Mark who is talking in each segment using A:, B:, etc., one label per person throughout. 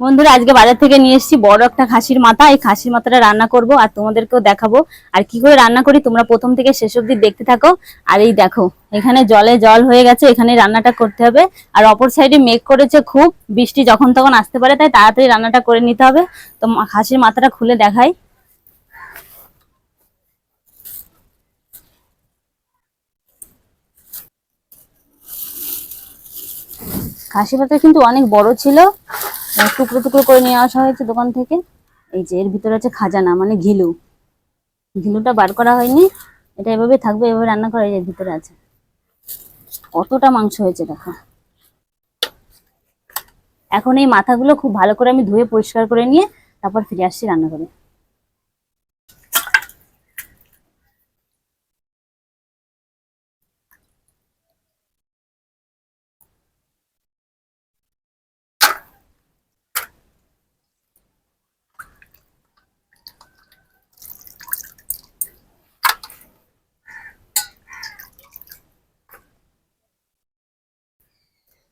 A: বন্ধুরা, আজকে বাজার থেকে নিয়ে এসেছি বড় একটা খাসির মাথা। এই খাসির মাথাটা রান্না করব আর তোমাদেরকেও দেখাবো। আর কি করে রান্না করি তোমরা প্রথম থেকে শেষ অবধি দেখতে থাকো। আর এই দেখো, এখানে জলে জল হয়ে গেছে এখানে রান্নাটা করতে হবে। আর অপর সাইডে মেঘ করেছে খুব, বৃষ্টি যখন তখন আসতে পারে, তাই তাড়াতাড়ি রান্নাটা করে নিতে হবে। তো খাসির মাথাটা খুলে দেখাই। খাসি পাতা কিন্তু অনেক বড় ছিল। টুকরো টুকরো করে নিয়ে আসা হয়েছে দোকান থেকে। এই যে এর ভিতরে আছে খাজানা মানে ঘিলু। ঘিলুটা বার করা হয়নি। এটা এভাবে থাকবে, এভাবে রান্না করা এর ভিতরে আছে। কতটা মাংস হয়েছে দেখো। এখন এই মাথাগুলো খুব ভালো করে আমি ধুয়ে পরিষ্কার করে নিয়ে তারপর ফিরে আসছি রান্না করে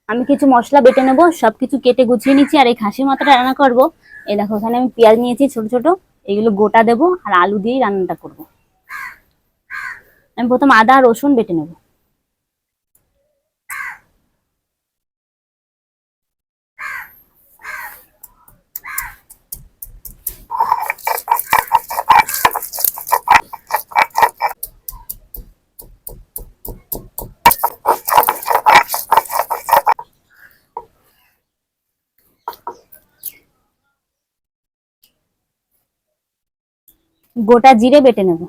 A: আমি কিছু মশলা বেটে নেব, সবকিছু কেটে গুছিয়ে নিচ্ছি, আর এই খাসি মাথাটা রান্না করব। এই দেখো, ওখানে আমি পেঁয়াজ নিয়েছি ছোট ছোট, এগুলো গোটা দেবো, আর আলু দিয়েই রান্নাটা করব। আমি প্রথম আদা রসুন বেটে নেব। গোটা জিরে বেটে নেব।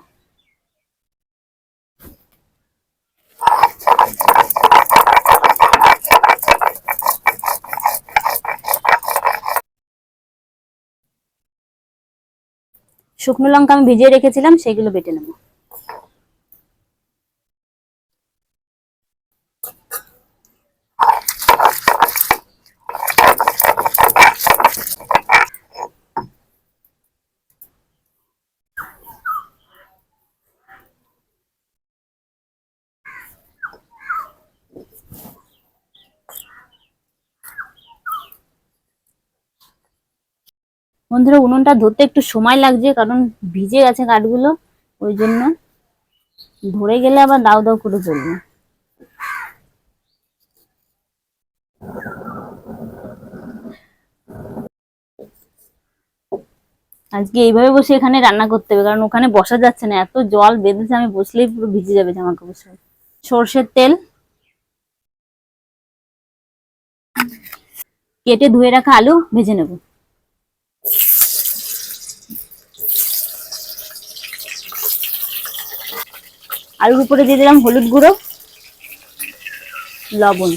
A: শুকনো লঙ্কা আমি ভিজিয়ে রেখেছিলাম সেগুলো বেটে নেব। বন্ধুরা উনুনটা ধরতে একটু সময় লাগছে, কারণ ভিজে গেছে কাঠগুলো, ওই জন্য ধরে গেলে আবার দাও দাও করে চলবে আজকে এইভাবে বসে এখানে রান্না করতে হবে, কারণ ওখানে বসা যাচ্ছে না, এত জল বেঁধেছে, আমি বসলেই পুরো ভিজে যাবে জামা কাপড় সর্ষের তেল কেটে ধুয়ে রাখা আলু, ভেজে নেব। আলুর উপরে দিয়ে দিলাম হলুদ গুঁড়ো, লবণ।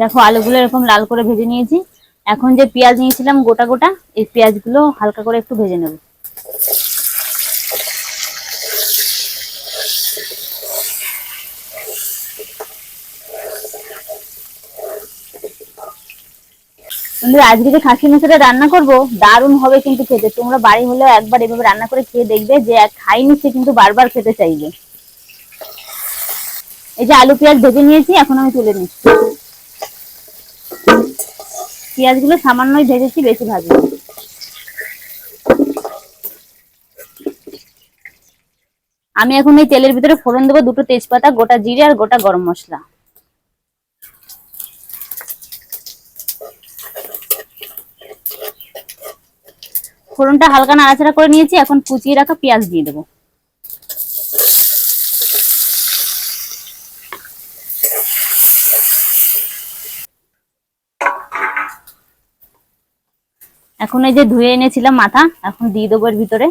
A: দেখো আলুগুলো এরকম লাল করে ভেজে নিয়েছি। এখন যে পেঁয়াজ নিয়েছিলাম গোটা গোটা, এই পেঁয়াজগুলো হালকা করে একটু ভেজে নেব। বন্ধুরা আজকে যে খাসি মাংসটা রান্না করব, দারুণ হবে কিন্তু খেতে। তোমরা বাড়ি হলেও একবার এভাবে রান্না করে খেয়ে দেখবে যে খাইনি সে কিন্তু বারবার খেতে চাইবে। এই যে আলু, পেঁয়াজ ভেজে নিয়েছি, এখন আমি তুলে নিচ্ছি। পেঁয়াজগুলো সামান্যই ভেজেছি বেশি ভাজি আমি এখন এই তেলের ভিতরে ফোড়ন দেবো, দুটো তেজপাতা, গোটা জিরে আর গোটা গরম মশলা। ফোড়নটা হালকা নাড়াচাড়া করে নিয়েছি, এখন কুচিয়ে রাখা পেঁয়াজ দিয়ে দেবো। এখন এই যে ধুয়ে এনেছিলাম মাথা, এখন দিয়ে দেবো এর ভিতরে।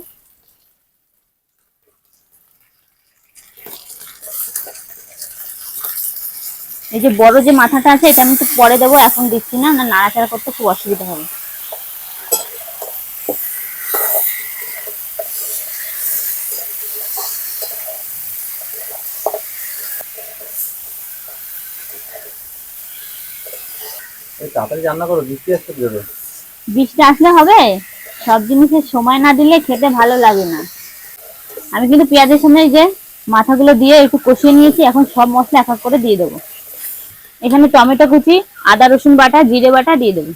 A: এই যে বড় যে মাথাটা আছে, এটা আমি একটু পরে দেবো, এখন দিচ্ছি না না, নাড়াচাড়া করতে খুব অসুবিধা হবে।
B: তাড়াতাড়ি রান্না করো বৃষ্টি আসতে বেরোবে
A: বৃষ্টি আসলে হবে? সব জিনিসের সময় না দিলে খেতে ভালো লাগে না। আমি কিন্তু পেঁয়াজের এই যে মাথাগুলো দিয়ে একটু কষিয়ে নিয়েছি, এখন সব মশলা এক এক করে দিয়ে দেবো। এখানে টমেটো কুচি, আদা রসুন বাটা, জিরে বাটা দিয়ে দেবো।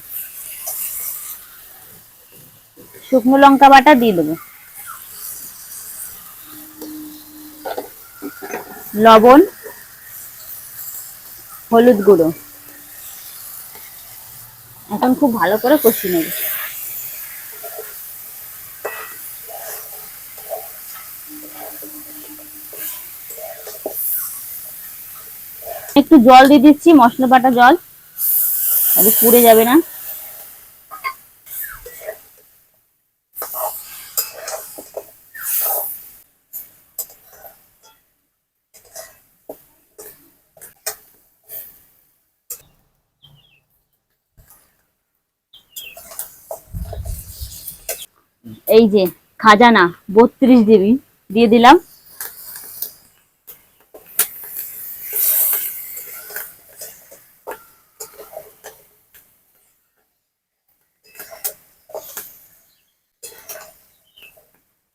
A: শুকনো লঙ্কা বাটা দিয়ে দেবো। লবণ, হলুদ গুঁড়ো। খুব ভালো করে কষিয়ে নেব। একটু জল দিয়ে দিচ্ছি, মশলা বাটা জল। পুড়ে যাবে না। এই যে খাজানা বত্রিশ জিবি দিয়ে দিলাম।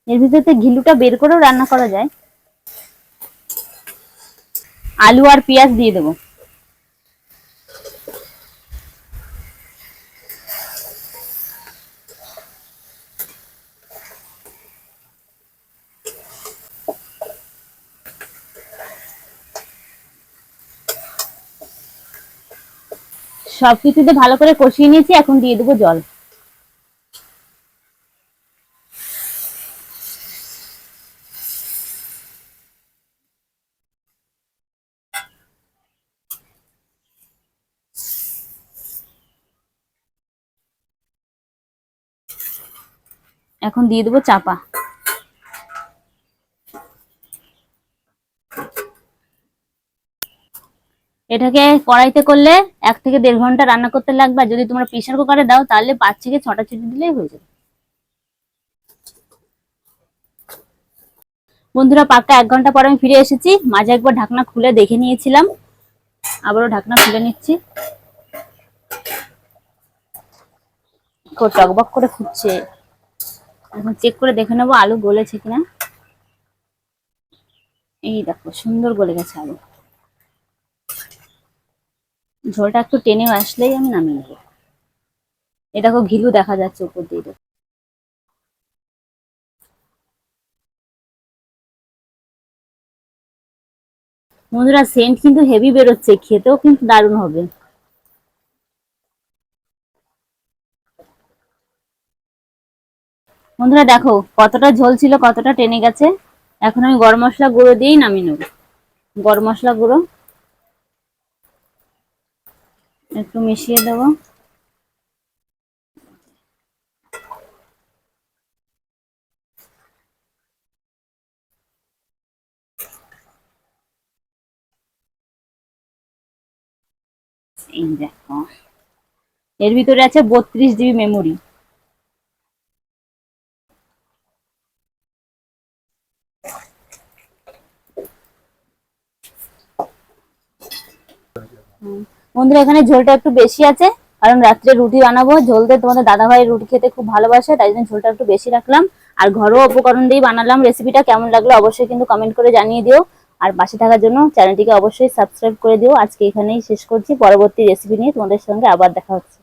A: এর ভিতরে ঘিলুটা বের করেও রান্না করা যায়। আলু আর পেঁয়াজ দিয়ে দেবো। সবকিছুতে ভালো করে কষিয়ে নিয়েছি এখন দিয়ে দেবো জল। এখন দিয়ে দেবো চাপা। এটাকে কড়াইতে করলে এক থেকে দেড় ঘণ্টা রান্না করতে লাগবে। যদি তোমরা প্রেশার কুকারে দাও, তাহলে পাঁচ থেকে ছটা চিটি দিলেই হয়ে যাবে। বন্ধুরা, পাক্কা এক ঘণ্টা পর আমি ফিরে এসেছি। মাঝে একবার ঢাকনা খুলে দেখে নিয়েছিলাম। আবারও ঢাকনা খুলে নিচ্ছি। টকবক করে ফুটছে। এখন চেক করে দেখে নেব আলু গলেছে কিনা। এই দেখো, সুন্দর গলে গেছে আলু। ঝোলটা একটু টেনে আসলেই আমি নামিয়ে নেব। এ দেখো ঘিলু দেখা যাচ্ছে উপর দিয়ে। বন্ধুরা সেন্ট কিন্তু হেভি বেরোচ্ছে, খেতেও কিন্তু দারুণ হবে। বন্ধুরা, দেখো কতটা ঝোল ছিল, কতটা টেনে গেছে। এখন আমি গরম মশলা গুঁড়ো দিয়েই নামিয়ে নেব। গরম মশলা গুঁড়ো। একটু মিশিয়ে দেব। এই দেখো। এর ভিতরে আছে বত্রিশ জিবি মেমোরি। বন্ধুরা, এখানে ঝোলটা একটু বেশি আছে। কারণ রাত্রে রুটি বানাবো। ঝোল দিয়ে তোমাদের দাদাভাই রুটি খেতে খুব ভালোবাসে, তাই জন্য ঝোলটা একটু বেশি রাখলাম। আর ঘরোয়া উপকরণ দিয়েই বানালাম। রেসিপিটা কেমন লাগল অবশ্যই কিন্তু কমেন্ট করে জানিয়ে দিও। আর পাশে থাকার জন্য চ্যানেলটিকে অবশ্যই সাবস্ক্রাইব করে দিও। আজকে এখানেই শেষ করছি। পরবর্তী রেসিপি নিয়ে তোমাদের সঙ্গে আবার দেখা হচ্ছে।